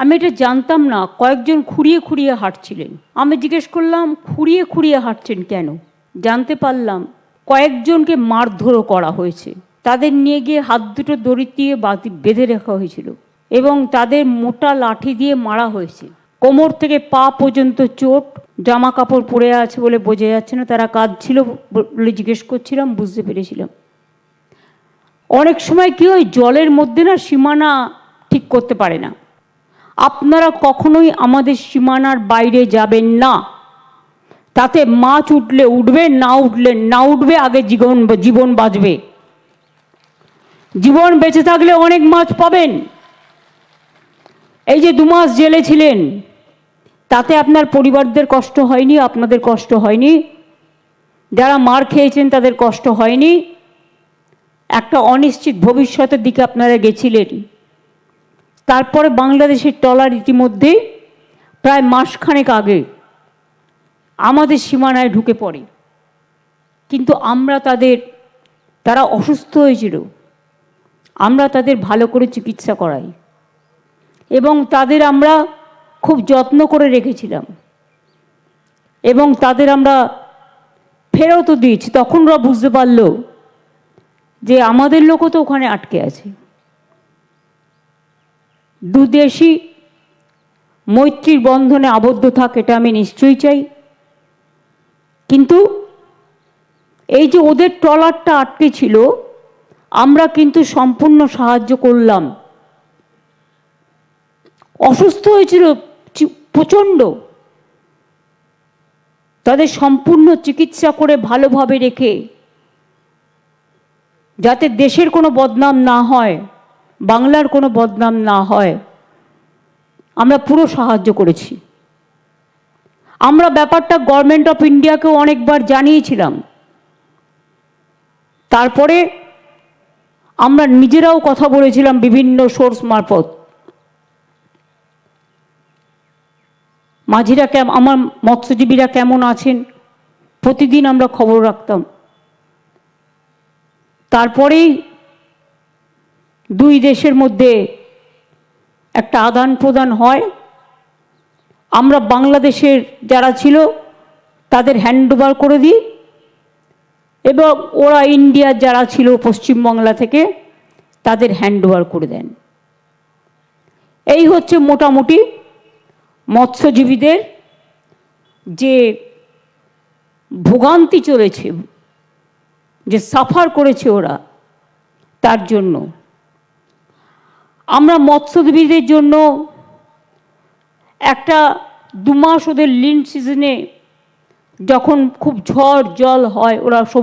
আমি এটা জানতাম না, কয়েকজন খুঁড়িয়ে খুঁড়িয়ে হাঁটছিলেন। আমি জিজ্ঞেস করলাম, খুঁড়িয়ে খুঁড়িয়ে হাঁটছেন কেন? জানতে পারলাম, কয়েকজনকে মারধরও করা হয়েছে। তাদের নিয়ে গিয়ে হাত দুটো দড়ি দিয়ে বাতি বেঁধে রাখা হয়েছিল এবং তাদের মোটা লাঠি দিয়ে মারা হয়েছে। কোমর থেকে পা পর্যন্ত চোট জামা কাপড় পরে আছে বলে বোঝা যাচ্ছে না, তারা কাজ ছিল বলে জিজ্ঞেস করছিলাম, বুঝতে পেরেছিলাম। অনেক সময় কি হয়, জলের মধ্যে না সীমানা ঠিক করতে পারে না। আপনারা কখনোই আমাদের সীমানার বাইরে যাবেন না। তাতে মাছ উঠলে উঠবে, না উঠলে না উঠবে, আগে জীবন জীবন বাঁচবে। জীবন বেঁচে থাকলে অনেক মাছ পাবেন। এই যে দু মাস জেলে ছিলেন, তাতে আপনার পরিবারদের কষ্ট হয়নি, আপনাদের কষ্ট হয়নি? যারা মার খেয়েছেন, তাদের কষ্ট হয়নি? একটা অনিশ্চিত ভবিষ্যতের দিকে আপনারা গেছিলেন। তারপরে বাংলাদেশের টলার ইতিমধ্যে প্রায় মাসখানেক আগে আমাদের সীমানায় ঢুকে পড়ে। কিন্তু আমরা তাদের, তারা অসুস্থ হয়েছিল। আমরা তাদের ভালো করে চিকিৎসা করাই। এবং তাদের আমরা খুব যত্ন করে রেখেছিলাম। এবং তাদের আমরা ফেরতও দিয়েছি। তখন ওরা বুঝতে পারল যে আমাদের লোকও তো ওখানে আটকে আছে। দুদেশই মৈত্রীর বন্ধনে আবদ্ধ থাক, এটা আমি নিশ্চয়ই চাই। কিন্তু এই যে ওদের ট্রলারটা আটকে ছিল, আমরা কিন্তু সম্পূর্ণ সাহায্য করলাম। অসুস্থ হয়েছিল প্রচণ্ড। তাদের সম্পূর্ণ চিকিৎসা করে ভালোভাবে রেখে, যাতে দেশের কোনো বদনাম না হয়। বাংলার কোনো বদনাম না হয়। আমরা পুরো সাহায্য করেছি। আমরা ব্যাপারটা গভর্নমেন্ট অফ ইন্ডিয়াকেও অনেকবার জানিয়েছিলাম। তারপরে আমরা নিজেরাও কথা বলেছিলাম বিভিন্ন সোর্স মারফত। মাঝিরা কেম, আমার মৎস্যজীবীরা কেমন আছেন? প্রতিদিন আমরা খবর রাখতাম। তারপরেই দুই দেশের মধ্যে একটা আদান প্রদান হয়। আমরা বাংলাদেশের যারা ছিল, তাদের হ্যান্ডওভার করে দিই এবং ওরা ইন্ডিয়ার যারা ছিল পশ্চিমবাংলা থেকে, তাদের হ্যান্ডওভার করে দেন। এই হচ্ছে মোটামুটি মৎস্যজীবীদের যে ভোগান্তি চলেছে, যে সাফার করেছে ওরা, তার জন্য। আমরা মৎস্যজীবীদের জন্য একটা দু মাস ওদের লিন সিজনে যখন খুব ঝড় জল হয়, ওরা